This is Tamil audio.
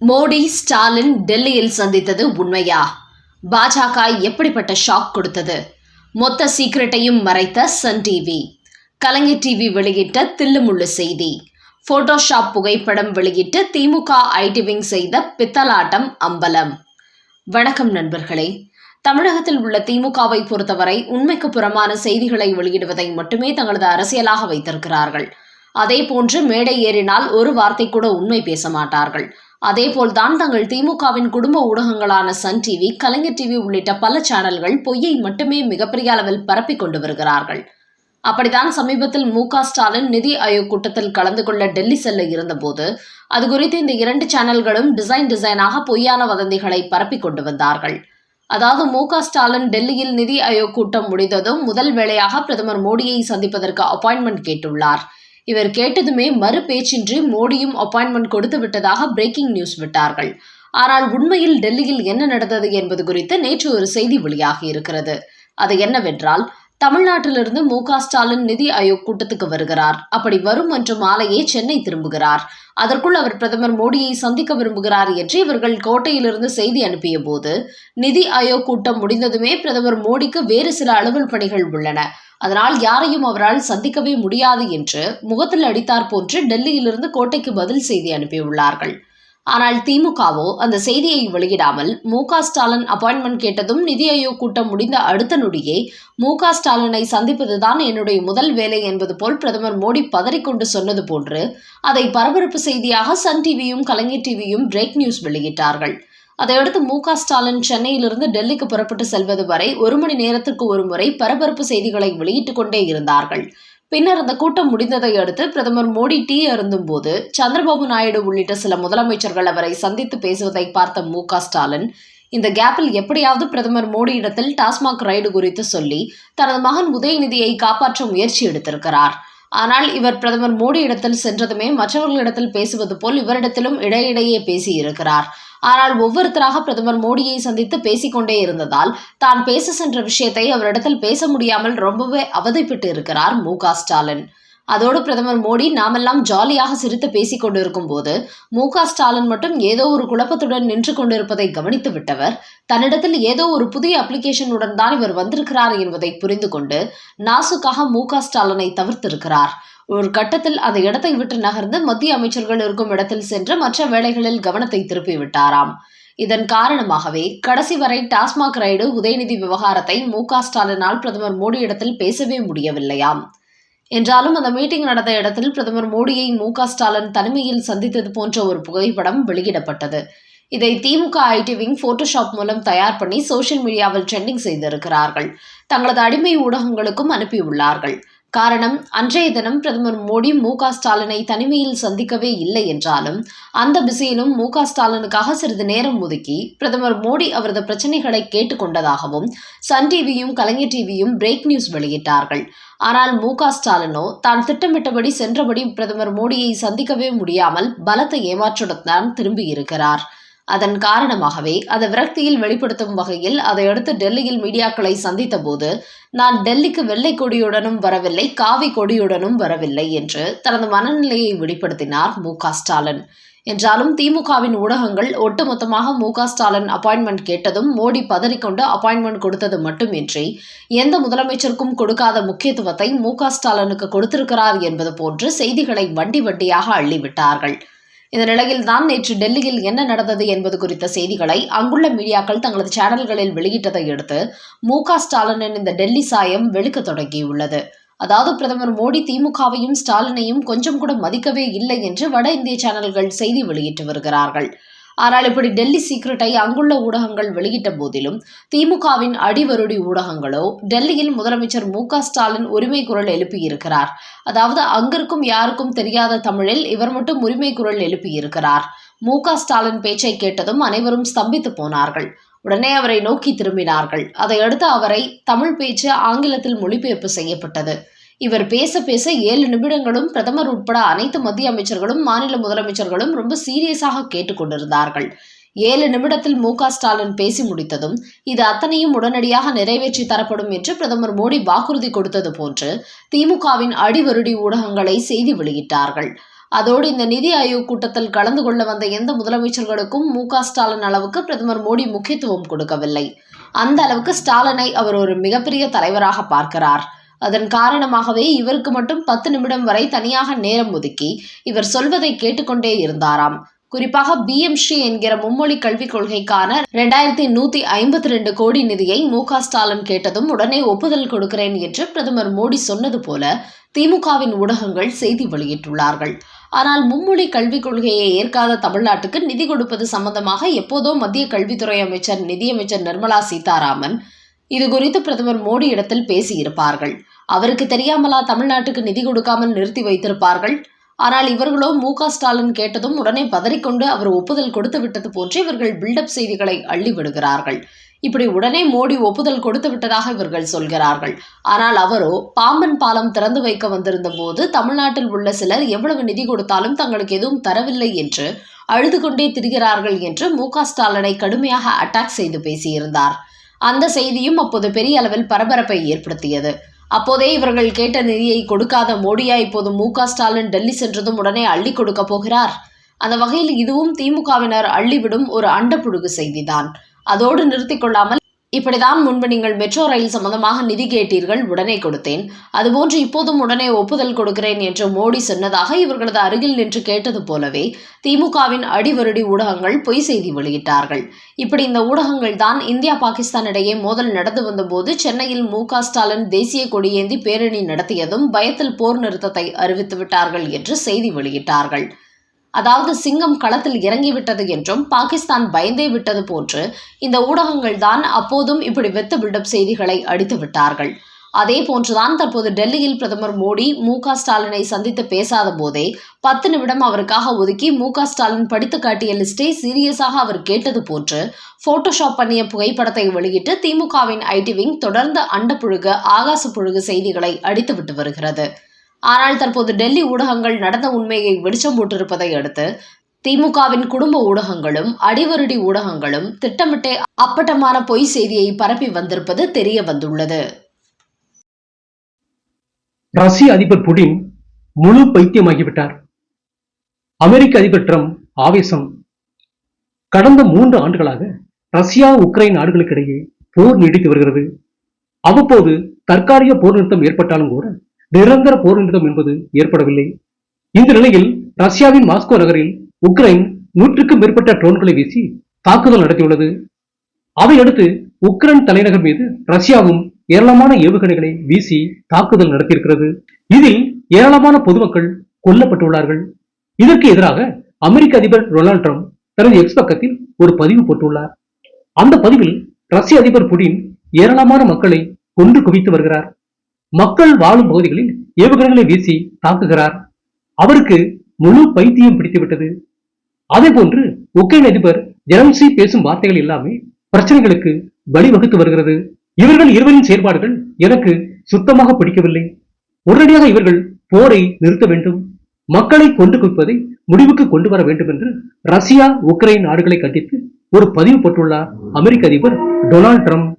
மோடி ஸ்டாலின் டெல்லியில் சந்தித்தது உண்மையா? பாஜக எப்படிப்பட்ட ஷாக் கொடுத்தது? மொத்த சீக்கிரட்டையும் மறைத்த சன் டிவி. கலைஞர் டிவி வெளியிட்ட தில்லுமுள்ளு செய்தி. போட்டோஷாப் புகைப்படம் வெளியிட்டு திமுக ஐடி விங் செய்த பித்தலாட்டம் அம்பலம். வணக்கம் நண்பர்களே. தமிழகத்தில் உள்ள திமுகவை பொறுத்தவரை உண்மைக்கு புறமான செய்திகளை வெளியிடுவதை மட்டுமே தங்களது அரசியலாக வைத்திருக்கிறார்கள். அதே போன்று மேடை ஏறினால் ஒரு வார்த்தை கூட உண்மை பேச மாட்டார்கள். அதேபோல்தான் தங்கள் திமுகவின் குடும்ப ஊடகங்களான சன் டிவி கலைஞர் டிவி உள்ளிட்ட பல சேனல்கள் பொய்யை மட்டுமே மிகப்பெரிய அளவில் பரப்பிக் கொண்டு வருகிறார்கள். அப்படித்தான் சமீபத்தில் மு ஸ்டாலின் நிதி ஆயோக் கூட்டத்தில் கலந்து கொள்ள டெல்லி செல்ல இருந்தபோது அது குறித்து இந்த இரண்டு சேனல்களும் டிசைன் டிசைனாக பொய்யான வதந்திகளை பரப்பிக் கொண்டு வந்தார்கள். அதாவது மு ஸ்டாலின் டெல்லியில் நிதி ஆயோக் கூட்டம் முடிந்ததும் முதல் வேளையாக பிரதமர் மோடியை சந்திப்பதற்கு அப்பாயின்மெண்ட் கேட்டுள்ளார். இவர் கேட்டதுமே மறு பேச்சின்றி மோடியும் அப்பாயின்மெண்ட் கொடுத்து விட்டதாக பிரேக்கிங் நியூஸ் விட்டார்கள். ஆனால் உண்மையில் டெல்லியில் என்ன நடந்தது என்பது குறித்து நேற்று ஒரு செய்தி வெளியாகி இருக்கிறது. அது என்னவென்றால் தமிழ்நாட்டிலிருந்து மு க ஸ்டாலின் நிதி ஆயோக் கூட்டத்துக்கு வருகிறார். அப்படி வரும் அன்று மாலையே சென்னை திரும்புகிறார். அதற்குள் அவர் பிரதமர் மோடியை சந்திக்க விரும்புகிறார் என்று இவர்கள் கோட்டையிலிருந்து செய்தி அனுப்பிய போது நிதி ஆயோக் கூட்டம் முடிந்ததுமே பிரதமர் மோடிக்கு வேறு சில அலுவல் பணிகள் உள்ளன. அதனால் யாரையும் அவரால் சந்திக்கவே முடியாது என்று முகத்தில் அடித்தார் போன்று டெல்லியிலிருந்து கோட்டைக்கு பதில் செய்தி அனுப்பியுள்ளார்கள். ஆனால் திமுகவோ அந்த செய்தியை வெளியிடாமல் மு ஸ்டாலின் அப்பாயின்மெண்ட் கேட்டதும் நிதி ஆயோக் கூட்டம் முடிந்த அடுத்த நொடியே மு ஸ்டாலினை சந்திப்பதுதான் என்னுடைய முதல் வேலை என்பது போல் பிரதமர் மோடி பதறிக்கொண்டு சொன்னது போன்று அதை பரபரப்பு செய்தியாக சன் டிவியும் கலைஞர் டிவியும் பிரேக் நியூஸ் வெளியிட்டார்கள். அதையடுத்து மு க ஸ்டாலின் சென்னையிலிருந்து டெல்லிக்கு புறப்பட்டு செல்வது வரை ஒரு மணி நேரத்திற்கு ஒரு முறை பரபரப்பு செய்திகளை வெளியிட்டுக் கொண்டே இருந்தார்கள். பின்னர் அந்த கூட்டம் முடிந்ததை அடுத்து பிரதமர் மோடி டீ அருந்தும் போது சந்திரபாபு நாயுடு உள்ளிட்ட சில முதலமைச்சர்கள் அவரை சந்தித்து பேசுவதை பார்த்த மு ஸ்டாலின் இந்த கேப்பில் எப்படியாவது பிரதமர் மோடியிடத்தில் டாஸ்மாக் ரைடு குறித்து சொல்லி தனது மகன் உதயநிதியை காப்பாற்ற முயற்சி எடுத்திருக்கிறார். ஆனால் இவர் பிரதமர் மோடியிடத்தில் சென்றதுமே மற்றவர்களிடத்தில் பேசுவது போல் இவரிடத்திலும் இடையிடையே பேசியிருக்கிறார். ஆனால் ஒவ்வொருத்தராக பிரதமர் மோடியை சந்தித்து பேசிக்கொண்டே இருந்ததால் தான் பேச சென்ற விஷயத்தை அவரிடத்தில் பேச முடியாமல் ரொம்பவே அவதிப்பட்டு இருக்கிறார் மு ஸ்டாலின். அதோடு பிரதமர் மோடி நாமெல்லாம் ஜாலியாக சிரித்து பேசிக் கொண்டிருக்கும் போது மு க ஸ்டாலின் மட்டும் ஏதோ ஒரு குழப்பத்துடன் நின்று கொண்டிருப்பதை கவனித்து விட்டவர். தன்னிடத்தில் ஏதோ ஒரு புதிய அப்ளிகேஷனுடன் தான் இவர் வந்திருக்கிறார் என்பதை புரிந்து கொண்டு நாசுக்காக மு க ஸ்டாலினை தவிர்த்திருக்கிறார். ஒரு கட்டத்தில் அந்த இடத்தை விட்டு நகர்ந்து மத்திய அமைச்சர்கள் இருக்கும் இடத்தில் சென்று மற்ற வேலைகளில் கவனத்தை திருப்பி விட்டாராம் இதன் காரணமாகவே கடைசி வரை டாஸ்மாக் ரைடு உதயநிதி விவகாரத்தை மு க ஸ்டாலினால் பிரதமர் மோடி இடத்தில் பேசவே முடியவில்லையாம். என்றாலும் அந்த மீட்டிங் நடந்த இடத்தில் பிரதமர் மோடியை மு க ஸ்டாலின் தனிமையில் சந்தித்தது போன்ற ஒரு புகைப்படம் வெளியிடப்பட்டது. இதை திமுக ஐடி விங் போட்டோஷாப் மூலம் தயார் பண்ணி சோஷியல் மீடியாவில் ட்ரெண்டிங் செய்திருக்கிறார்கள். தங்களது அடிமை ஊடகங்களுக்கும் அனுப்பியுள்ளார்கள். காரணம் அன்றைய தினம் பிரதமர் மோடி மு க ஸ்டாலினை தனிமையில் சந்திக்கவே இல்லை என்றாலும் அந்த பிஸியிலும் மு க ஸ்டாலினுக்காக சிறிது நேரம் ஒதுக்கி பிரதமர் மோடி அவரது பிரச்சனைகளை கேட்டுக்கொண்டதாகவும் சன் டிவியும் கலைஞர் டிவியும் பிரேக் நியூஸ் வெளியிட்டார்கள். ஆனால் மு க ஸ்டாலினோ தான் திட்டமிட்டபடி சென்றபடி பிரதமர் மோடியை சந்திக்கவே முடியாமல் பலத்த ஏமாற்றுடன் தான் திரும்பியிருக்கிறார் அதன் காரணமாகவே அதை விரக்தியில் வெளிப்படுத்தும் வகையில் அதையடுத்து டெல்லியில் மீடியாக்களை சந்தித்த போது நான் டெல்லிக்கு வெள்ளை கொடியுடனும் வரவில்லை காவி கொடியுடனும் வரவில்லை என்று தனது மனநிலையை வெளிப்படுத்தினார் மு ஸ்டாலின். என்றாலும் திமுகவின் ஊடகங்கள் ஒட்டுமொத்தமாக மு க ஸ்டாலின் அப்பாயின்மெண்ட் கேட்டதும் மோடி பதறிக்கொண்டு அப்பாயின்மெண்ட் கொடுத்தது மட்டுமின்றி எந்த முதலமைச்சருக்கும் கொடுக்காத முக்கியத்துவத்தை மு க ஸ்டாலினுக்கு கொடுத்திருக்கிறார் என்பது போன்று செய்திகளை வண்டி வண்டியாக அள்ளிவிட்டார்கள். இந்த நிலையில் தான் நேற்று டெல்லியில் என்ன நடந்தது என்பது குறித்த செய்திகளை அங்குள்ள மீடியாக்கள் தங்களது சேனல்களில் வெளியிட்டதை அடுத்து மு க ஸ்டாலினின் இந்த டெல்லி சாயம் வெளுக்க தொடங்கியுள்ளது. அதாவது பிரதமர் மோடி திமுகவையும் ஸ்டாலினையும் கொஞ்சம் கூட மதிக்கவே இல்லை என்று வட இந்திய சேனல்கள் செய்தி வெளியிட்டு வருகிறார்கள். ஆனால் இப்படி டெல்லி சீக்ரெட்டை அங்குள்ள ஊடகங்கள் வெளியிட்ட போதிலும் திமுகவின் அடிவருடி ஊடகங்களோ டெல்லியில் முதலமைச்சர் மு ஸ்டாலின் உரிமை குரல் எழுப்பியிருக்கிறார். அதாவது அங்கிருக்கும் யாருக்கும் தெரியாத தமிழில் இவர் மட்டும் உரிமை குரல் எழுப்பியிருக்கிறார். மு ஸ்டாலின் பேச்சை கேட்டதும் அனைவரும் ஸ்தம்பித்து போனார்கள். உடனே அவரை நோக்கி திரும்பினார்கள். அதையடுத்து அவரை தமிழ் பேச்சு ஆங்கிலத்தில் மொழிபெயர்ப்பு செய்யப்பட்டது. இவர் பேச பேச ஏழு நிமிடங்களும் பிரதமர் உட்பட அனைத்து மத்திய அமைச்சர்களும் மாநில முதலமைச்சர்களும் ரொம்ப சீரியஸாக கேட்டுக்கொண்டிருந்தார்கள் ஏழு நிமிடத்தில் மு ஸ்டாலின் பேசி முடித்ததும் இது அத்தனையும் உடனடியாக நிறைவேற்றி தரப்படும் என்று பிரதமர் மோடி வாக்குறுதி கொடுத்தது போன்று திமுகவின் அடிவருடி ஊடகங்களை செய்தி வெளியிட்டார்கள். அதோடு இந்த நிதி ஆயோக் கூட்டத்தில் கலந்து கொள்ள வந்த எந்த முதலமைச்சர்களுக்கும் மு ஸ்டாலின் அளவுக்கு பிரதமர் மோடி முக்கியத்துவம் கொடுக்கவில்லை. அந்த அளவுக்கு ஸ்டாலினை அவர் ஒரு மிகப்பெரிய தலைவராக பார்க்கிறார். அதன் காரணமாகவே இவருக்கு மட்டும் பத்து நிமிடம் வரை தனியாக நேரம் ஒதுக்கி இவர் சொல்வதை கேட்டுக்கொண்டே இருந்தாராம். குறிப்பாக பிஎம்ஸ்ரீ என்கிற மும்மொழி கல்விக் கொள்கைக்கான இரண்டாயிரத்தி நூத்தி ஐம்பத்தி ரெண்டு கோடி நிதியை மு க ஸ்டாலின் கேட்டதும் உடனே ஒப்புதல் கொடுக்கிறேன் என்று பிரதமர் மோடி சொன்னது போல திமுகவின் ஊடகங்கள் செய்தி வெளியிட்டுள்ளார்கள். ஆனால் மும்மொழி கல்விக் கொள்கையை ஏற்காத தமிழ்நாட்டுக்கு நிதி கொடுப்பது சம்பந்தமாக எப்போதோ மத்திய கல்வித்துறை அமைச்சர் நிதியமைச்சர் நிர்மலா சீதாராமன் இது குறித்து பிரதமர் மோடி இடத்தில் பேசியிருப்பார்கள். அவருக்கு தெரியாமலா தமிழ்நாட்டுக்கு நிதி கொடுக்காமல் நிறுத்தி வைத்திருப்பார்கள்? ஆனால் இவர்களோ மு ஸ்டாலின் கேட்டதும் உடனே பதறிக்கொண்டு அவர் ஒப்புதல் கொடுத்து விட்டது போன்று இவர்கள் பில்டப் செய்திகளை அள்ளி விடுகிறார்கள். இப்படி உடனே மோடி ஒப்புதல் கொடுத்து விட்டதாக இவர்கள் சொல்கிறார்கள். ஆனால் அவரோ பாம்பன் பாலம் திறந்து வைக்க வந்திருந்த போது தமிழ்நாட்டில் உள்ள சிலர் எவ்வளவு நிதி கொடுத்தாலும் தங்களுக்கு எதுவும் தரவில்லை என்று அழுது கொண்டே திரிகிறார்கள் என்று மு ஸ்டாலினை கடுமையாக அட்டாக் செய்து பேசியிருந்தார். அந்த செய்தியும் அப்போது பெரிய அளவில் பரபரப்பை ஏற்படுத்தியது. அப்போதே இவர்கள் கேட்ட நிதியை கொடுக்காத மோடியா இப்போது மு ஸ்டாலின் டெல்லி சென்றதும் உடனே அள்ளி கொடுக்க போகிறார். அந்த வகையில் இதுவும் திமுகவினர் அள்ளிவிடும் ஒரு அண்டப்புழுகு செய்திதான். அதோடு நிறுத்திக் கொள்ளாமல் இப்படிதான் முன்பு நீங்கள் மெட்ரோ ரயில் சம்பந்தமாக நிதி கேட்டீர்கள் உடனே கொடுத்தேன். அதுபோன்று இப்போதும் உடனே ஒப்புதல் கொடுக்கிறேன் என்று மோடி சொன்னதாக இவர்களது அருகில் நின்று கேட்டது போலவே திமுகவின் அடிவருடி ஊடகங்கள் பொய் செய்தி வெளியிட்டார்கள். இப்படி இந்த ஊடகங்கள் தான் இந்தியா பாகிஸ்தான் இடையே மோதல் நடந்து வந்தபோது சென்னையில் மு க ஸ்டாலின் தேசிய கொடியேந்தி பேரணி நடத்தியதும் பயத்தில் போர் நிறுத்தத்தை அறிவித்து விட்டார்கள் என்று செய்தி வெளியிட்டார்கள். அதாவது சிங்கம் களத்தில் இறங்கிவிட்டது என்றும் பாகிஸ்தான் பயந்தே விட்டது போன்று இந்த ஊடகங்கள் தான் அப்போதும் இப்படி வெத்த பில்டப் செய்திகளை அடித்து விட்டார்கள். அதே போன்றுதான் தற்போது டெல்லியில் பிரதமர் மோடி மு ஸ்டாலினை சந்தித்து பேசாத போதே பத்து நிமிடம் அவருக்காக ஒதுக்கி மு ஸ்டாலின் படித்து காட்டிய லிஸ்டை சீரியஸாக அவர் கேட்டது போன்று போட்டோஷாப் பண்ணிய புகைப்படத்தை வெளியிட்டு திமுகவின் ஐடி விங் தொடர்ந்து அண்டப்புழுக ஆகாச புழுகு செய்திகளை அடித்துவிட்டு வருகிறது. ஆனால் தற்போது டெல்லி ஊடகங்கள் நடந்த உண்மையை வெளிச்சம் போட்டிருப்பதை அடுத்து திமுகவின் குடும்ப ஊடகங்களும் அடிவருடி ஊடகங்களும் திட்டமிட்டே அப்பட்டமான பொய் செய்தியை பரப்பி வந்திருப்பது தெரிய வந்துள்ளது. ரஷ்ய அதிபர் புடின் முழு பைத்தியமாகிவிட்டார். அமெரிக்க அதிபர் ட்ரம்ப் ஆவேசம். கடந்த மூன்று ஆண்டுகளாக ரஷ்யா உக்ரைன் நாடுகளுக்கிடையே போர் நீடித்து வருகிறது. அவ்வப்போது தற்காலிக போர் நிறுத்தம் ஏற்பட்டாலும் கூட நிரந்தர போர் நிறுத்தம் என்பது ஏற்படவில்லை. இந்த நிலையில் ரஷ்யாவின் மாஸ்கோ நகரில் உக்ரைன் நூற்றுக்கும் மேற்பட்ட ட்ரோன்களை வீசி தாக்குதல் நடத்தியுள்ளது. அதையடுத்து உக்ரைன் தலைநகர் மீது ரஷ்யாவும் ஏராளமான ஏவுகணைகளை வீசி தாக்குதல் நடத்தியிருக்கிறது. இதில் ஏராளமான பொதுமக்கள் கொல்லப்பட்டுள்ளார்கள். இதற்கு எதிராக அமெரிக்க அதிபர் டொனால்ட் ட்ரம்ப் தனது எக்ஸ் பக்கத்தில் ஒரு பதிவு போட்டுள்ளார். அந்த பதிவில் ரஷ்ய அதிபர் புடின் ஏராளமான மக்களை கொன்று குவித்து வருகிறார். மக்கள் வாழும் பகுதிகளில் ஏவுகணைகளை வீசி தாக்குகிறார். அவருக்கு முழு பைத்தியம் பிடித்துவிட்டது. அதே போன்று உக்ரைன் அதிபர் ஜெலன்சி பேசும் வார்த்தைகள் எல்லாமே பிரச்சனைகளுக்கு வழிவகுத்து வருகிறது. இவர்கள் இருவரின் செயற்பாடுகள் எனக்கு சுத்தமாக பிடிக்கவில்லை. உடனடியாக இவர்கள் போரை நிறுத்த வேண்டும். மக்களை கொண்டு குவிப்பதை முடிவுக்கு கொண்டு வர வேண்டும் என்று ரஷ்யா உக்ரைன் நாடுகளை கண்டித்து ஒரு பதிவு போட்டுள்ளார் அமெரிக்க அதிபர் டொனால்ட் ட்ரம்ப்.